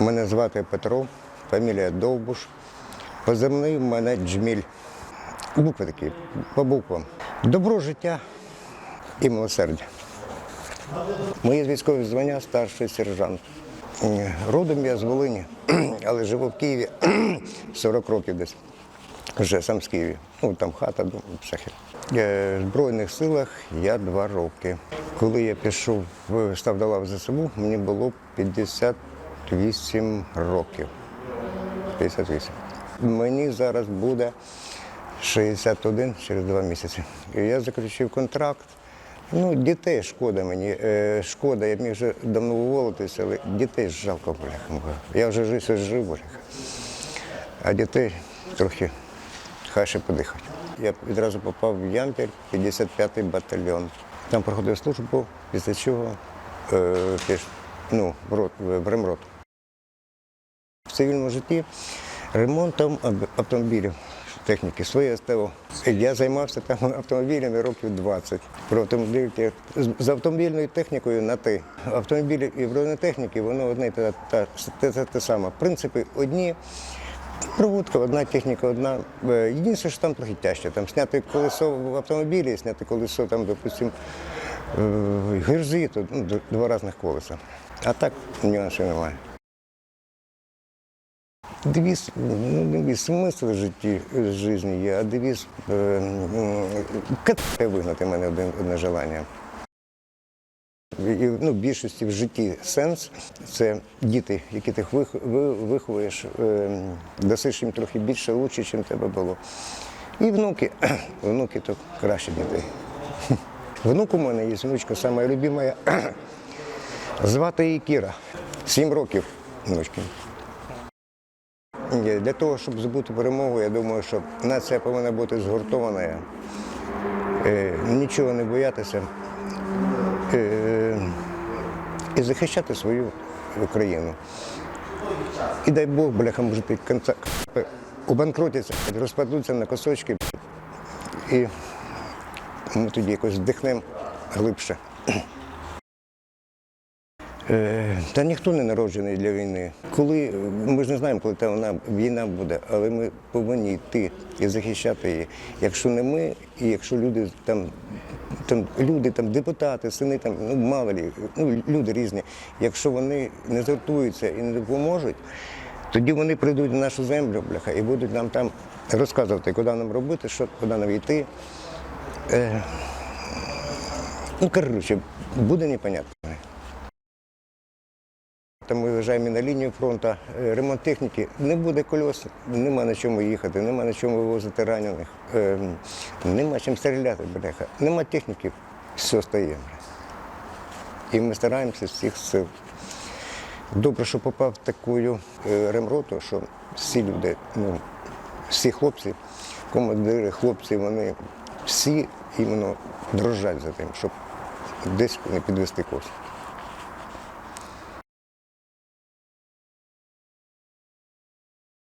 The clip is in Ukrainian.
Мене звати Петро, фамілія Довбуш. Позивний в мене Джміль. Букви такі, по буквам. Добро життя і милосердя. Моє військове звання старший сержант. Е, Родом я з Волині, але живу в Києві 40 років десь. Вже сам з Києві. Ну там хата, дом. Е, В Збройних силах я два роки. Коли я пішов, в- став до лав ЗСУ, мені було 58 років. 58. Мені зараз буде 61 через два місяці. І я заключив контракт. Ну, дітей шкода мені. Е, шкода, я міг вже давно уволитися, але дітей жалко, бляха. Я вже жив, жив, бляха. А дітей трохи хай ще подихають. Я відразу попав в Ямпіль, 55-й батальйон. Там проходив службу, після чого е, ну, в, рот, в ремрот. В цивільному житті ремонтом автомобілів, техніки, своє СТО. Я займався там автомобілями років 20. Про автомобілі з- автомобільною технікою на ти. Автомобілі і бронетехніки, воно одне те, те, те, те, те саме. Принципи одні. Проводка, одна техніка, одна. Е, Єдине, що там трохи тяжче. Там зняти колесо в автомобілі, зняти колесо, там, допустим, е, гірзи, то ну, два різних колеса. А так нюансів немає. Девіз, ну, девіз, смисл житті житті є, а девіз е, вигнати мене один, одне желання. І, ну, більшості в житті сенс це діти, які ти вих- ви- виховуєш, е, дасиш їм трохи більше, лучше, ніж тебе було. І внуки, внуки то краще дітей. Внук у мене є внучка, сама любима. Звати її Кіра. Сім років внучки. Для того, щоб здобути перемогу, я думаю, що нація повинна бути згуртована, е, нічого не боятися е, і захищати свою Україну. І дай Бог, бляха, може, під конца убанкрутяться, розпадуться на кусочки, і ми тоді якось вдихнемо глибше. Е, Та ніхто не народжений для війни. Коли ми ж не знаємо, коли та вона війна буде, але ми повинні йти і захищати її. Якщо не ми, і якщо люди там, там люди, там депутати, сини там, ну мало лі, ну люди різні. Якщо вони не згуртуються і не допоможуть, тоді вони прийдуть на нашу землю, бляха, і будуть нам там розказувати, куди нам робити, що куди нам йти. Е, ну коротше, буде непонятно. Там ми виїжджаємо на лінію фронту, е, ремонт техніки, не буде кольос, нема на чому їхати, нема на чому вивозити ранених, е, нема чим стріляти, бляха, нема техніки, все стає. І ми стараємося з всіх сил. Добре, що попав в таку е, ремроту, що всі люди, ну, всі хлопці, командири, хлопці, вони всі іменно дрожать за тим, щоб десь не підвести когось.